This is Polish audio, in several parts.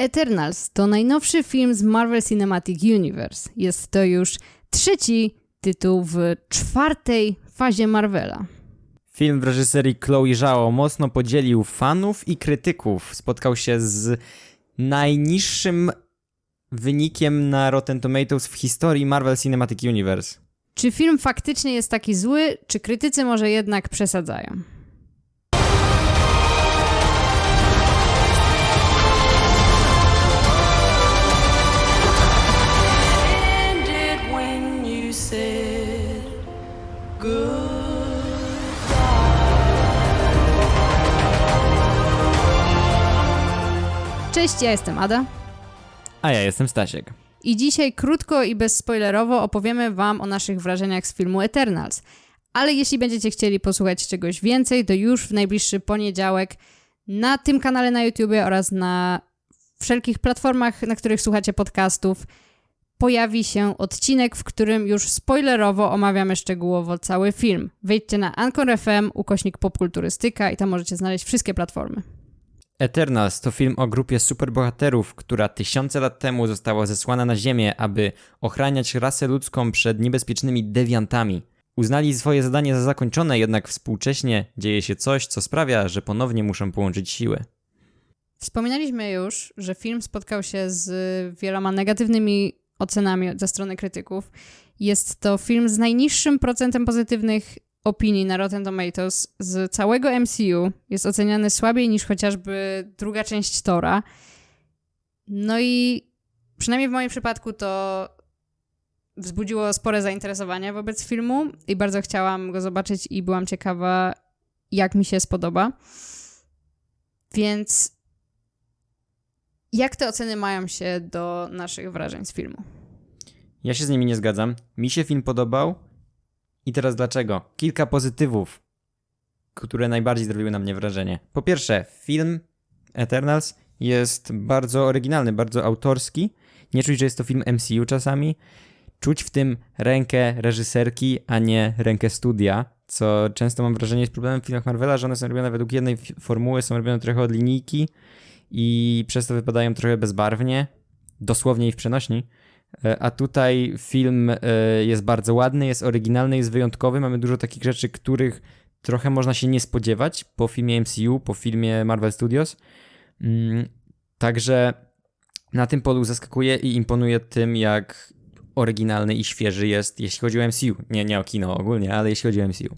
Eternals to najnowszy film z Marvel Cinematic Universe. Jest to już trzeci tytuł w czwartej fazie Marvela. Film w reżyserii Chloe Zhao mocno podzielił fanów i krytyków. Spotkał się z najniższym wynikiem na Rotten Tomatoes w historii Marvel Cinematic Universe. Czy film faktycznie jest taki zły, czy krytycy może jednak przesadzają? Cześć, ja jestem Ada. A ja jestem Stasiek. I dzisiaj krótko i bezspoilerowo opowiemy Wam o naszych wrażeniach z filmu Eternals. Ale jeśli będziecie chcieli posłuchać czegoś więcej, to już w najbliższy poniedziałek na tym kanale na YouTubie oraz na wszelkich platformach, na których słuchacie podcastów, pojawi się odcinek, w którym już spoilerowo omawiamy szczegółowo cały film. Wejdźcie na Anchor FM, ukośnik popkulturystyka i tam możecie znaleźć wszystkie platformy. Eternals to film o grupie superbohaterów, która tysiące lat temu została zesłana na Ziemię, aby ochraniać rasę ludzką przed niebezpiecznymi dewiantami. Uznali swoje zadanie za zakończone, jednak współcześnie dzieje się coś, co sprawia, że ponownie muszą połączyć siły. Wspominaliśmy już, że film spotkał się z wieloma negatywnymi ocenami ze strony krytyków. Jest to film z najniższym procentem pozytywnych opinii na Rotten Tomatoes z całego MCU. Jest oceniany słabiej niż chociażby druga część Tora. No i przynajmniej w moim przypadku to wzbudziło spore zainteresowanie wobec filmu i bardzo chciałam go zobaczyć i byłam ciekawa, jak mi się spodoba. Więc jak te oceny mają się do naszych wrażeń z filmu? Ja się z nimi nie zgadzam. Mi się film podobał. I teraz dlaczego? Kilka pozytywów, które najbardziej zrobiły na mnie wrażenie. Po pierwsze, film Eternals jest bardzo oryginalny, bardzo autorski. Nie czuć, że jest to film MCU czasami. Czuć w tym rękę reżyserki, a nie rękę studia, co często mam wrażenie jest problemem w filmach Marvela, że one są robione według jednej formuły, są robione trochę od linijki i przez to wypadają trochę bezbarwnie, dosłownie i w przenośni. E, A tutaj film e, jest bardzo ładny, jest oryginalny, jest wyjątkowy. Mamy dużo takich rzeczy, których trochę można się nie spodziewać po filmie MCU, po filmie Marvel Studios. Mm, Także na tym polu zaskakuje i imponuje tym, jak oryginalny i świeży jest, jeśli chodzi o MCU. Nie, nie o kino ogólnie, ale jeśli chodzi o MCU.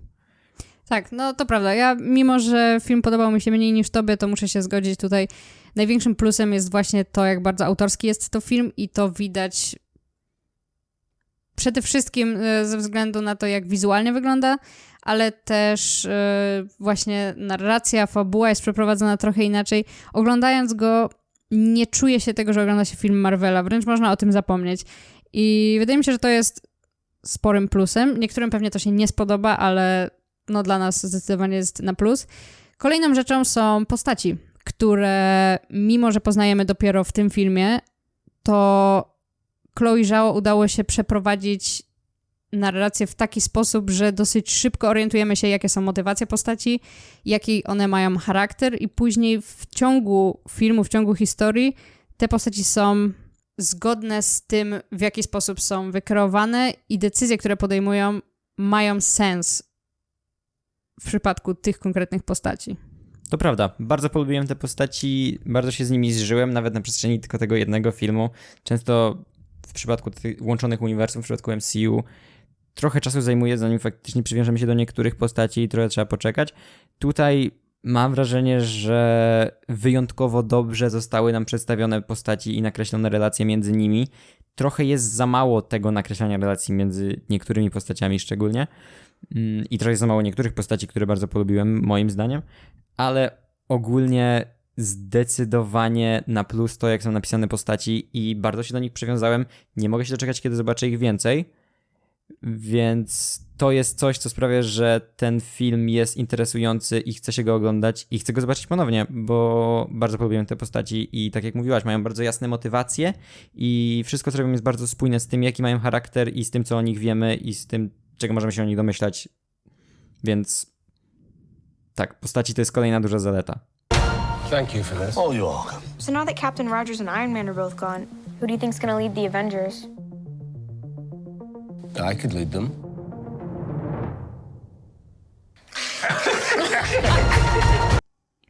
Tak, no to prawda. Ja, mimo że film podobał mi się mniej niż tobie, to muszę się zgodzić tutaj. Największym plusem jest właśnie to, jak bardzo autorski jest to film i to widać przede wszystkim e, ze względu na to, jak wizualnie wygląda, ale też e, właśnie narracja, fabuła jest przeprowadzona trochę inaczej. Oglądając go, nie czuje się tego, że ogląda się film Marvela, wręcz można o tym zapomnieć. I wydaje mi się, że to jest sporym plusem. Niektórym pewnie to się nie spodoba, ale no dla nas zdecydowanie jest na plus. Kolejną rzeczą są postaci, które mimo, że poznajemy dopiero w tym filmie, to Chloe Zhao udało się przeprowadzić narrację w taki sposób, że dosyć szybko orientujemy się, jakie są motywacje postaci, jaki one mają charakter i później w ciągu filmu, w ciągu historii te postaci są zgodne z tym, w jaki sposób są wykreowane i decyzje, które podejmują, mają sens w przypadku tych konkretnych postaci. To prawda, bardzo polubiłem te postaci, bardzo się z nimi zżyłem, nawet na przestrzeni tylko tego jednego filmu. Często w przypadku tych łączonych uniwersum, w przypadku MCU, trochę czasu zajmuje, zanim faktycznie przywiążemy się do niektórych postaci i trochę trzeba poczekać. Tutaj mam wrażenie, że wyjątkowo dobrze zostały nam przedstawione postaci i nakreślone relacje między nimi. Trochę jest za mało tego nakreślania relacji między niektórymi postaciami szczególnie. Mm, I trochę jest za mało niektórych postaci, które bardzo polubiłem, moim zdaniem. Ale ogólnie zdecydowanie na plus to, jak są napisane postaci i bardzo się do nich przywiązałem. Nie mogę się doczekać, kiedy zobaczę ich więcej. Więc to jest coś, co sprawia, że ten film jest interesujący i chce się go oglądać i chcę go zobaczyć ponownie, bo bardzo polubiłem te postaci i tak jak mówiłaś, mają bardzo jasne motywacje i wszystko, co robią jest bardzo spójne z tym, jaki mają charakter i z tym, co o nich wiemy i z tym, czego możemy się o nich domyślać. Więc tak, postaci to jest kolejna duża zaleta. Thank you for this. Oh, you're welcome. So now that Captain Rogers and Iron Man are both gone, who do you think's gonna lead the Avengers? I could lead them.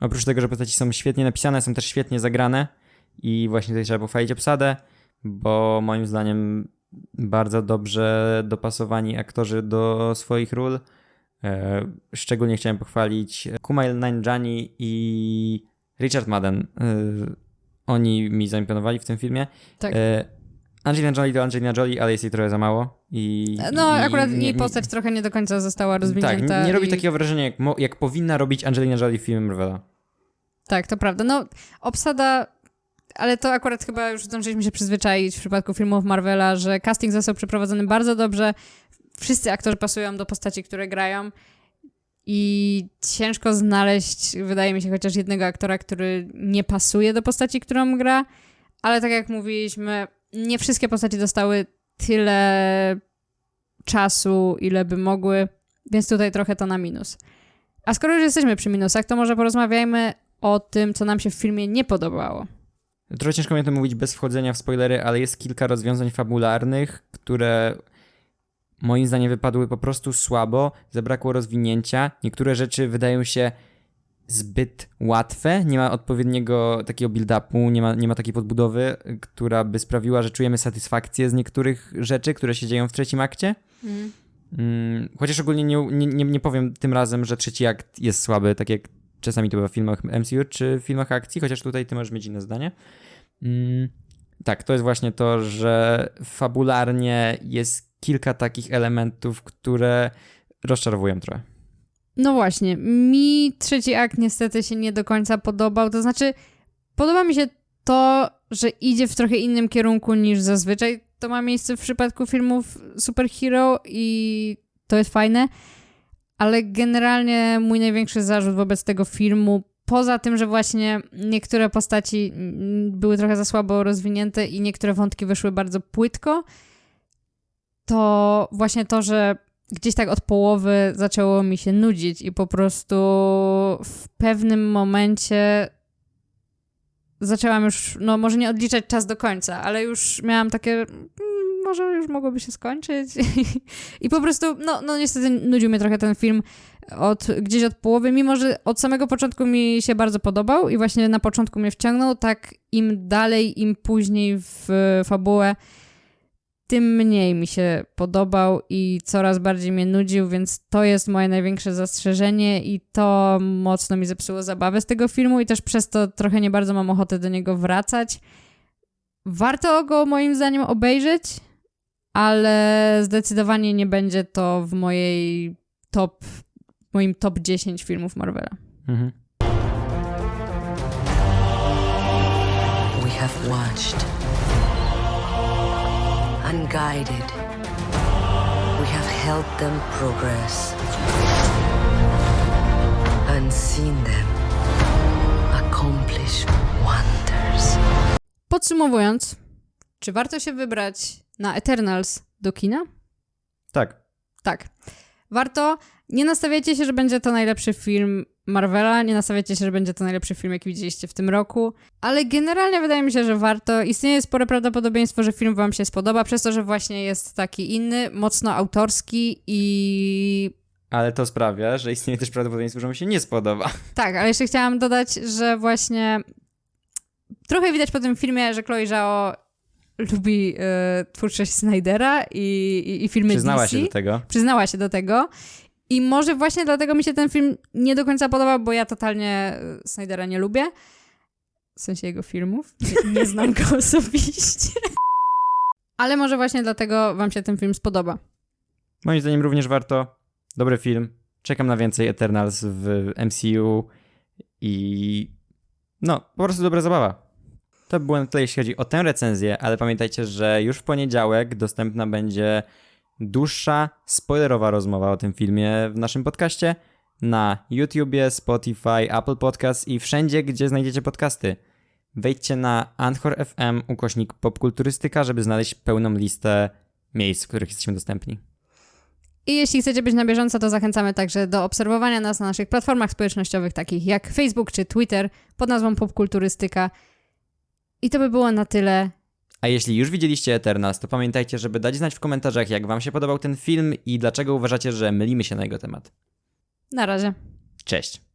Oprócz tego, że postaci są świetnie napisane, są też świetnie zagrane i właśnie tutaj trzeba pochwalić obsadę, bo moim zdaniem bardzo dobrze dopasowani aktorzy do swoich ról. E, Szczególnie chciałem pochwalić Kumail Nanjiani i Richard Madden. E, Oni mi zaimponowali w tym filmie. Tak. E, Angelina Jolie to Angelina Jolie, ale jest jej trochę za mało. I, No, i akurat nie- jej nie- postać trochę nie do końca została Tak, rozwinięta. nie robi takiego wrażenia, jak, mo- jak powinna robić Angelina Jolie w filmie Marvela. Tak, to prawda. No, obsada, ale to akurat chyba już zdążyliśmy się przyzwyczaić w przypadku filmów Marvela, że casting został przeprowadzony bardzo dobrze. Wszyscy aktorzy pasują do postaci, które grają. I ciężko znaleźć, wydaje mi się, chociaż jednego aktora, który nie pasuje do postaci, którą gra. Ale tak jak mówiliśmy, nie wszystkie postaci dostały tyle czasu, ile by mogły, więc tutaj trochę to na minus. A skoro już jesteśmy przy minusach, to może porozmawiajmy o tym, co nam się w filmie nie podobało. Trochę ciężko mi o tym mówić bez wchodzenia w spoilery, ale jest kilka rozwiązań fabularnych, które moim zdaniem wypadły po prostu słabo, zabrakło rozwinięcia. Niektóre rzeczy wydają się zbyt łatwe, nie ma odpowiedniego takiego build-upu, nie ma, nie ma takiej podbudowy, która by sprawiła, że czujemy satysfakcję z niektórych rzeczy, które się dzieją w trzecim akcie. Mm, chociaż ogólnie nie, nie, nie, nie powiem tym razem, że trzeci akt jest słaby, tak jak czasami to bywa w filmach MCU czy w filmach akcji, chociaż tutaj ty możesz mieć inne zdanie. Mm, tak, to jest właśnie to, że fabularnie jest kilka takich elementów, które rozczarowują trochę. No właśnie, mi trzeci akt niestety się nie do końca podobał. To znaczy, podoba mi się to, że idzie w trochę innym kierunku niż zazwyczaj to ma miejsce w przypadku filmów superhero i to jest fajne, ale generalnie mój największy zarzut wobec tego filmu, poza tym, że właśnie niektóre postaci mm, były trochę za słabo rozwinięte i niektóre wątki wyszły bardzo płytko, to właśnie to, że gdzieś tak od połowy zaczęło mi się nudzić i po prostu w pewnym momencie zaczęłam już, no może nie odliczać czas do końca, ale już miałam takie, mm, może już mogłoby się skończyć. I po prostu, no, no niestety nudził mnie trochę ten film od, gdzieś od połowy, mimo że od samego początku mi się bardzo podobał i właśnie na początku mnie wciągnął, tak im dalej, im później w fabułę, tym mniej mi się podobał i coraz bardziej mnie nudził, więc to jest moje największe zastrzeżenie i to mocno mi zepsuło zabawę z tego filmu i też przez to trochę nie bardzo mam ochotę do niego wracać. Warto go moim zdaniem obejrzeć, ale zdecydowanie nie będzie to w mojej top, w moim top 10 filmów Marvela. Mhm. We have watched guided. We have helped them progress and seen them accomplish wonders. Podsumowując, czy warto się wybrać na Eternals do kina? Tak. Tak. Warto. Nie nastawiajcie się, że będzie to najlepszy film Marvela, nie nastawiajcie się, że będzie to najlepszy film, jaki widzieliście w tym roku, ale generalnie wydaje mi się, że warto. Istnieje spore prawdopodobieństwo, że film wam się spodoba, przez to, że właśnie jest taki inny, mocno autorski i Ale to sprawia, że istnieje też prawdopodobieństwo, że mu się nie spodoba. Tak, ale jeszcze chciałam dodać, że właśnie trochę widać po tym filmie, że Chloe Zhao lubi e, twórczość Snydera i, i, i filmy Przyznała DC. się do tego. Przyznała się do tego. I może właśnie dlatego mi się ten film nie do końca podobał, bo ja totalnie e, Snydera nie lubię. W sensie jego filmów. Nie, nie znam go osobiście. Ale może właśnie dlatego wam się ten film spodoba. Moim zdaniem również warto. Dobry film. Czekam na więcej Eternals w MCU i no, po prostu dobra zabawa. To by było na tyle, jeśli chodzi o tę recenzję, ale pamiętajcie, że już w poniedziałek dostępna będzie dłuższa, spoilerowa rozmowa o tym filmie w naszym podcaście na YouTubie, Spotify, Apple Podcast i wszędzie, gdzie znajdziecie podcasty. Wejdźcie na Anchor FM ukośnik popkulturystyka, żeby znaleźć pełną listę miejsc, w których jesteśmy dostępni. I jeśli chcecie być na bieżąco, to zachęcamy także do obserwowania nas na naszych platformach społecznościowych, takich jak Facebook czy Twitter pod nazwą Popkulturystyka. I to by było na tyle. A jeśli już widzieliście Eternals, to pamiętajcie, żeby dać znać w komentarzach, jak wam się podobał ten film i dlaczego uważacie, że mylimy się na jego temat. Na razie. Cześć!